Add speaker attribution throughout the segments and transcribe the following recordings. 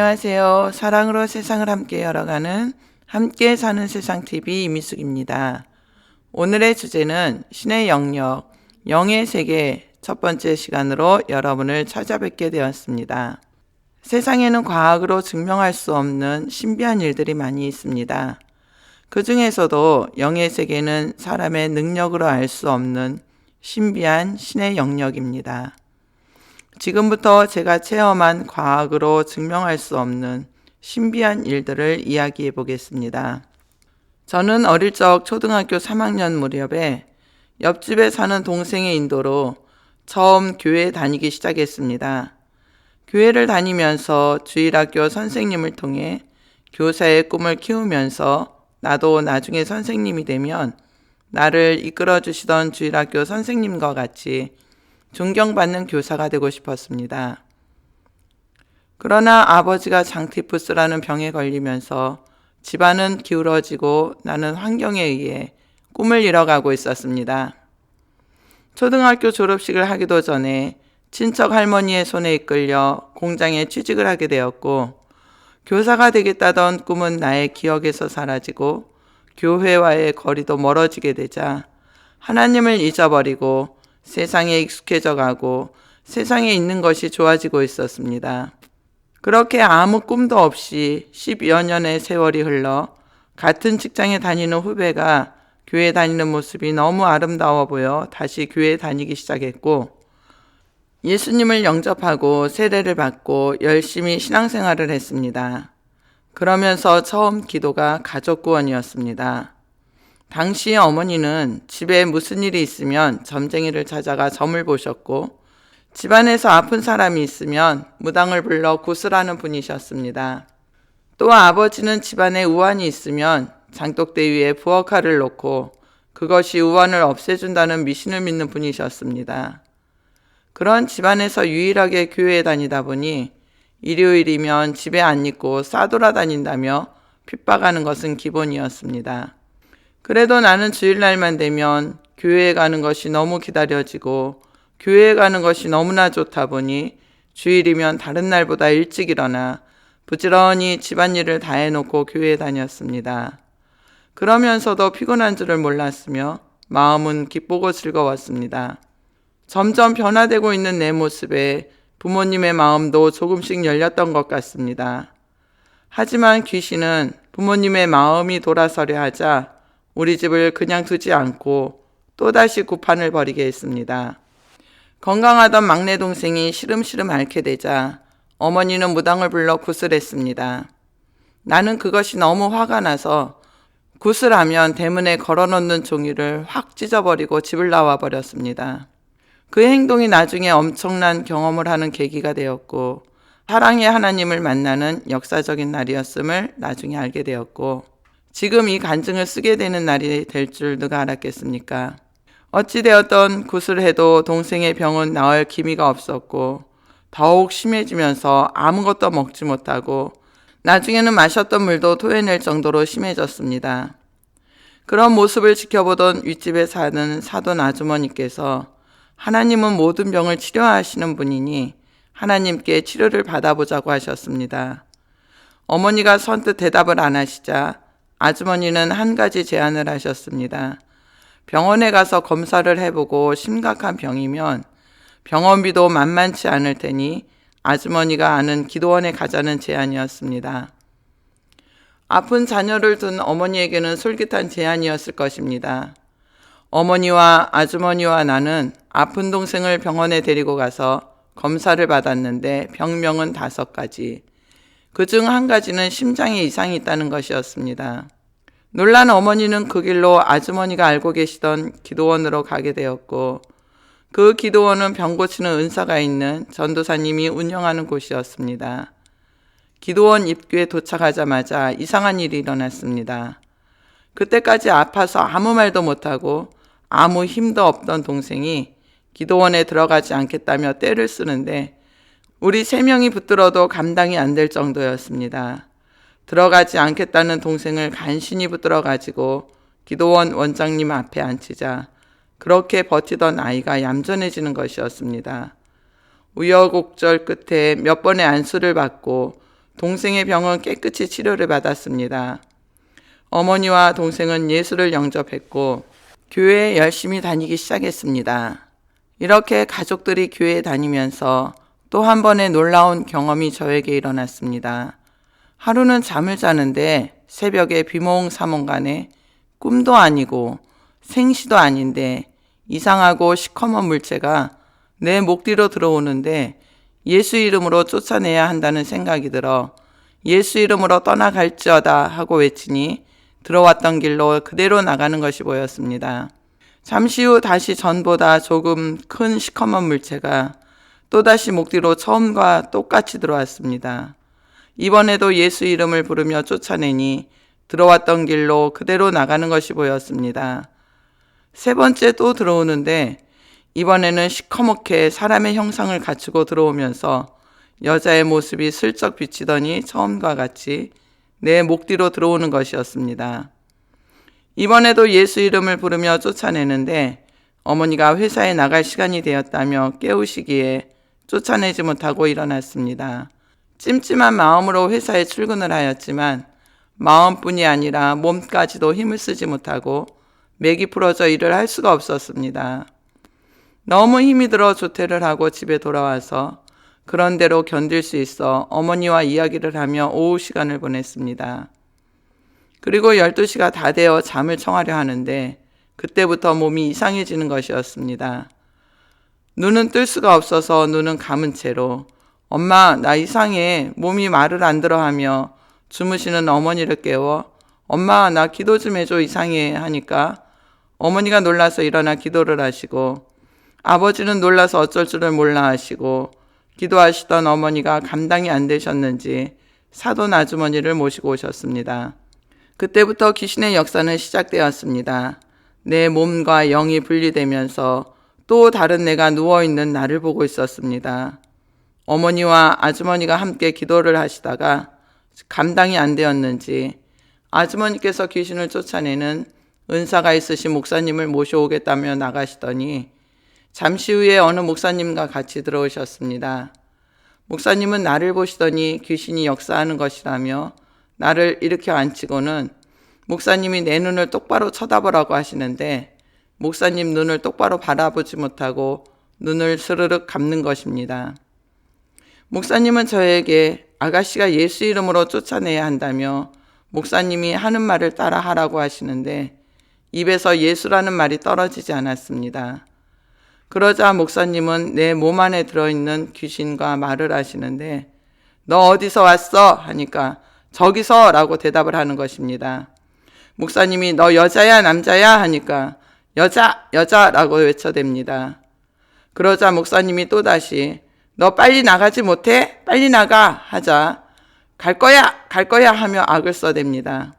Speaker 1: 안녕하세요. 사랑으로 세상을 함께 열어가는 함께 사는 세상 TV 이미숙입니다. 오늘의 주제는 신의 영역, 영의 세계 첫 번째 시간으로 여러분을 찾아뵙게 되었습니다. 세상에는 과학으로 증명할 수 없는 신비한 일들이 많이 있습니다. 그 중에서도 영의 세계는 사람의 능력으로 알 수 없는 신비한 신의 영역입니다. 지금부터 제가 체험한 과학으로 증명할 수 없는 신비한 일들을 이야기해 보겠습니다. 저는 어릴 적 초등학교 3학년 무렵에 옆집에 사는 동생의 인도로 처음 교회에 다니기 시작했습니다. 교회를 다니면서 주일학교 선생님을 통해 교사의 꿈을 키우면서 나도 나중에 선생님이 되면 나를 이끌어 주시던 주일학교 선생님과 같이 존경받는 교사가 되고 싶었습니다. 그러나 아버지가 장티푸스라는 병에 걸리면서 집안은 기울어지고 나는 환경에 의해 꿈을 잃어가고 있었습니다. 초등학교 졸업식을 하기도 전에 친척 할머니의 손에 이끌려 공장에 취직을 하게 되었고, 교사가 되겠다던 꿈은 나의 기억에서 사라지고, 교회와의 거리도 멀어지게 되자, 하나님을 잊어버리고 세상에 익숙해져 가고 세상에 있는 것이 좋아지고 있었습니다. 그렇게 아무 꿈도 없이 10여 년의 세월이 흘러 같은 직장에 다니는 후배가 교회 다니는 모습이 너무 아름다워 보여 다시 교회 다니기 시작했고 예수님을 영접하고 세례를 받고 열심히 신앙생활을 했습니다. 그러면서 처음 기도가 가족 구원이었습니다. 당시 어머니는 집에 무슨 일이 있으면 점쟁이를 찾아가 점을 보셨고 집안에서 아픈 사람이 있으면 무당을 불러 구슬하는 분이셨습니다. 또 아버지는 집안에 우환이 있으면 장독대 위에 부엌칼을 놓고 그것이 우환을 없애준다는 미신을 믿는 분이셨습니다. 그런 집안에서 유일하게 교회에 다니다 보니 일요일이면 집에 안 있고 싸돌아다닌다며 핍박하는 것은 기본이었습니다. 그래도 나는 주일날만 되면 교회에 가는 것이 너무 기다려지고 교회에 가는 것이 너무나 좋다 보니 주일이면 다른 날보다 일찍 일어나 부지런히 집안일을 다 해놓고 교회에 다녔습니다. 그러면서도 피곤한 줄을 몰랐으며 마음은 기쁘고 즐거웠습니다. 점점 변화되고 있는 내 모습에 부모님의 마음도 조금씩 열렸던 것 같습니다. 하지만 귀신은 부모님의 마음이 돌아서려 하자 우리 집을 그냥 두지 않고 또다시 구판을 벌이게 했습니다. 건강하던 막내 동생이 시름시름 앓게 되자 어머니는 무당을 불러 구슬했습니다. 나는 그것이 너무 화가 나서 구슬하면 대문에 걸어놓는 종이를 확 찢어버리고 집을 나와 버렸습니다. 그 행동이 나중에 엄청난 경험을 하는 계기가 되었고 사랑의 하나님을 만나는 역사적인 날이었음을 나중에 알게 되었고 지금 이 간증을 쓰게 되는 날이 될 줄 누가 알았겠습니까? 어찌되었던 굿을 해도 동생의 병은 나을 기미가 없었고 더욱 심해지면서 아무것도 먹지 못하고 나중에는 마셨던 물도 토해낼 정도로 심해졌습니다. 그런 모습을 지켜보던 윗집에 사는 사돈 아주머니께서 하나님은 모든 병을 치료하시는 분이니 하나님께 치료를 받아보자고 하셨습니다. 어머니가 선뜻 대답을 안 하시자 아주머니는 한 가지 제안을 하셨습니다. 병원에 가서 검사를 해보고 심각한 병이면 병원비도 만만치 않을 테니 아주머니가 아는 기도원에 가자는 제안이었습니다. 아픈 자녀를 둔 어머니에게는 솔깃한 제안이었을 것입니다. 어머니와 아주머니와 나는 아픈 동생을 병원에 데리고 가서 검사를 받았는데 병명은 다섯 가지. 그 중 한 가지는 심장에 이상이 있다는 것이었습니다. 놀란 어머니는 그 길로 아주머니가 알고 계시던 기도원으로 가게 되었고, 그 기도원은 병 고치는 은사가 있는 전도사님이 운영하는 곳이었습니다. 기도원 입구에 도착하자마자 이상한 일이 일어났습니다. 그때까지 아파서 아무 말도 못하고 아무 힘도 없던 동생이 기도원에 들어가지 않겠다며 떼를 쓰는데 우리 세 명이 붙들어도 감당이 안 될 정도였습니다. 들어가지 않겠다는 동생을 간신히 붙들어 가지고 기도원 원장님 앞에 앉히자 그렇게 버티던 아이가 얌전해지는 것이었습니다. 우여곡절 끝에 몇 번의 안수를 받고 동생의 병은 깨끗이 치료를 받았습니다. 어머니와 동생은 예수를 영접했고 교회에 열심히 다니기 시작했습니다. 이렇게 가족들이 교회에 다니면서 또 한 번의 놀라운 경험이 저에게 일어났습니다. 하루는 잠을 자는데 새벽에 비몽사몽간에 꿈도 아니고 생시도 아닌데 이상하고 시커먼 물체가 내 목 뒤로 들어오는데 예수 이름으로 쫓아내야 한다는 생각이 들어 예수 이름으로 떠나갈지어다 하고 외치니 들어왔던 길로 그대로 나가는 것이 보였습니다. 잠시 후 다시 전보다 조금 큰 시커먼 물체가 또다시 목 뒤로 처음과 똑같이 들어왔습니다. 이번에도 예수 이름을 부르며 쫓아내니 들어왔던 길로 그대로 나가는 것이 보였습니다. 세 번째 또 들어오는데 이번에는 시커멓게 사람의 형상을 갖추고 들어오면서 여자의 모습이 슬쩍 비치더니 처음과 같이 내 목 뒤로 들어오는 것이었습니다. 이번에도 예수 이름을 부르며 쫓아내는데 어머니가 회사에 나갈 시간이 되었다며 깨우시기에 쫓아내지 못하고 일어났습니다. 찜찜한 마음으로 회사에 출근을 하였지만 마음뿐이 아니라 몸까지도 힘을 쓰지 못하고 맥이 풀어져 일을 할 수가 없었습니다. 너무 힘이 들어 조퇴를 하고 집에 돌아와서 그런 대로 견딜 수 있어 어머니와 이야기를 하며 오후 시간을 보냈습니다. 그리고 12시가 다 되어 잠을 청하려 하는데 그때부터 몸이 이상해지는 것이었습니다. 눈은 뜰 수가 없어서 눈은 감은 채로 엄마 나 이상해 몸이 말을 안 들어 하며 주무시는 어머니를 깨워 엄마 나 기도 좀 해줘 이상해 하니까 어머니가 놀라서 일어나 기도를 하시고 아버지는 놀라서 어쩔 줄을 몰라 하시고 기도하시던 어머니가 감당이 안 되셨는지 사돈 아주머니를 모시고 오셨습니다. 그때부터 귀신의 역사는 시작되었습니다. 내 몸과 영이 분리되면서 또 다른 내가 누워있는 나를 보고 있었습니다. 어머니와 아주머니가 함께 기도를 하시다가 감당이 안 되었는지 아주머니께서 귀신을 쫓아내는 은사가 있으신 목사님을 모셔오겠다며 나가시더니 잠시 후에 어느 목사님과 같이 들어오셨습니다. 목사님은 나를 보시더니 귀신이 역사하는 것이라며 나를 일으켜 앉히고는 목사님이 내 눈을 똑바로 쳐다보라고 하시는데 목사님 눈을 똑바로 바라보지 못하고 눈을 스르륵 감는 것입니다. 목사님은 저에게 아가씨가 예수 이름으로 쫓아내야 한다며 목사님이 하는 말을 따라 하라고 하시는데 입에서 예수라는 말이 떨어지지 않았습니다. 그러자 목사님은 내 몸 안에 들어있는 귀신과 말을 하시는데 너 어디서 왔어? 하니까 저기서 라고 대답을 하는 것입니다. 목사님이 너 여자야 남자야? 하니까 여자 여자라고 외쳐댑니다. 그러자 목사님이 또다시 너 빨리 나가지 못해? 빨리 나가. 하자. 갈 거야 갈 거야 하며 악을 써댑니다.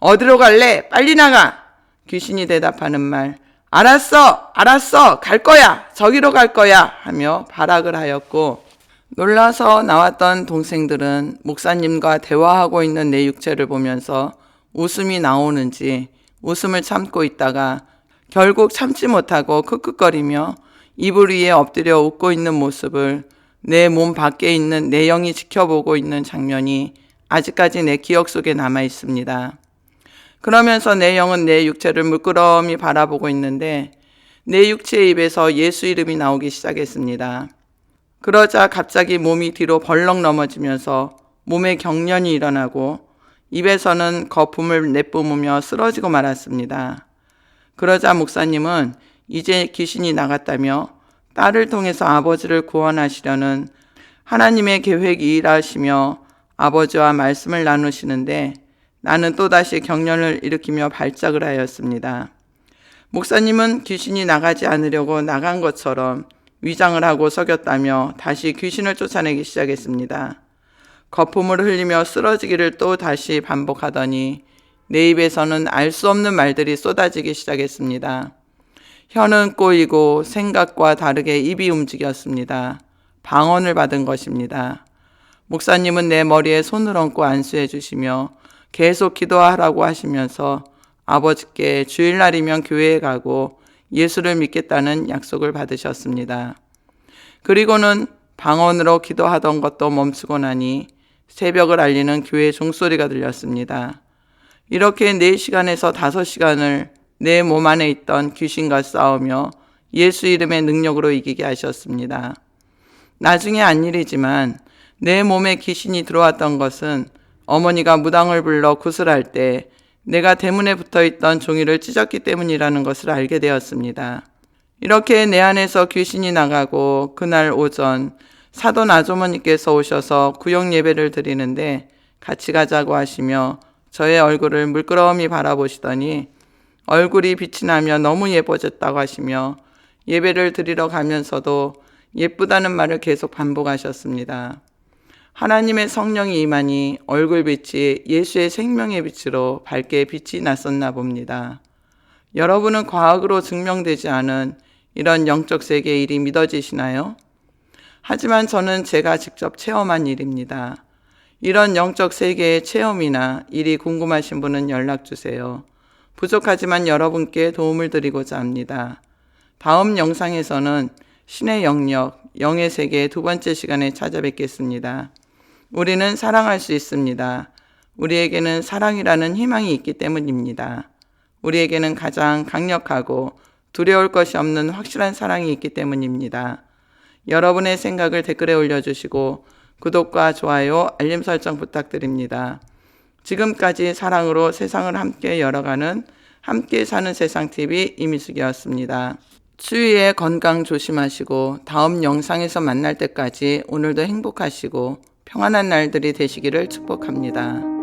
Speaker 1: 어디로 갈래? 빨리 나가. 귀신이 대답하는 말. 알았어, 알았어, 갈 거야, 저기로 갈 거야. 하며 발악을 하였고, 놀라서 나왔던 동생들은 목사님과 대화하고 있는 내 육체를 보면서 웃음이 나오는지 웃음을 참고 있다가 결국 참지 못하고 크크거리며 이불 위에 엎드려 웃고 있는 모습을 내 몸 밖에 있는 내 영이 지켜보고 있는 장면이 아직까지 내 기억 속에 남아 있습니다. 그러면서 내 영은 내 육체를 물끄러미 바라보고 있는데 내 육체의 입에서 예수 이름이 나오기 시작했습니다. 그러자 갑자기 몸이 뒤로 벌렁 넘어지면서 몸에 경련이 일어나고 입에서는 거품을 내뿜으며 쓰러지고 말았습니다. 그러자 목사님은 이제 귀신이 나갔다며 딸을 통해서 아버지를 구원하시려는 하나님의 계획이 일하시며 아버지와 말씀을 나누시는데 나는 또다시 경련을 일으키며 발작을 하였습니다. 목사님은 귀신이 나가지 않으려고 나간 것처럼 위장을 하고 석였다며 다시 귀신을 쫓아내기 시작했습니다. 거품을 흘리며 쓰러지기를 또 다시 반복하더니 내 입에서는 알 수 없는 말들이 쏟아지기 시작했습니다. 혀는 꼬이고 생각과 다르게 입이 움직였습니다. 방언을 받은 것입니다. 목사님은 내 머리에 손을 얹고 안수해 주시며 계속 기도하라고 하시면서 아버지께 주일날이면 교회에 가고 예수를 믿겠다는 약속을 받으셨습니다. 그리고는 방언으로 기도하던 것도 멈추고 나니 새벽을 알리는 교회 종소리가 들렸습니다. 이렇게 4시간에서 5시간을 내 몸 안에 있던 귀신과 싸우며 예수 이름의 능력으로 이기게 하셨습니다. 나중에 안 일이지만 내 몸에 귀신이 들어왔던 것은 어머니가 무당을 불러 구슬할 때 내가 대문에 붙어 있던 종이를 찢었기 때문이라는 것을 알게 되었습니다. 이렇게 내 안에서 귀신이 나가고 그날 오전 사돈 아주머니께서 오셔서 구역 예배를 드리는데 같이 가자고 하시며 저의 얼굴을 물끄러미 바라보시더니 얼굴이 빛이 나며 너무 예뻐졌다고 하시며 예배를 드리러 가면서도 예쁘다는 말을 계속 반복하셨습니다. 하나님의 성령이 임하니 얼굴빛이 예수의 생명의 빛으로 밝게 빛이 났었나 봅니다. 여러분은 과학으로 증명되지 않은 이런 영적 세계의 일이 믿어지시나요? 하지만 저는 제가 직접 체험한 일입니다. 이런 영적 세계의 체험이나 일이 궁금하신 분은 연락 주세요. 부족하지만 여러분께 도움을 드리고자 합니다. 다음 영상에서는 신의 영역, 영의 세계의 두 번째 시간에 찾아뵙겠습니다. 우리는 사랑할 수 있습니다. 우리에게는 사랑이라는 희망이 있기 때문입니다. 우리에게는 가장 강력하고 두려울 것이 없는 확실한 사랑이 있기 때문입니다. 여러분의 생각을 댓글에 올려주시고 구독과 좋아요, 알림 설정 부탁드립니다. 지금까지 사랑으로 세상을 함께 열어가는 함께 사는 세상 TV 이미숙이었습니다. 추위에 건강 조심하시고 다음 영상에서 만날 때까지 오늘도 행복하시고 평안한 날들이 되시기를 축복합니다.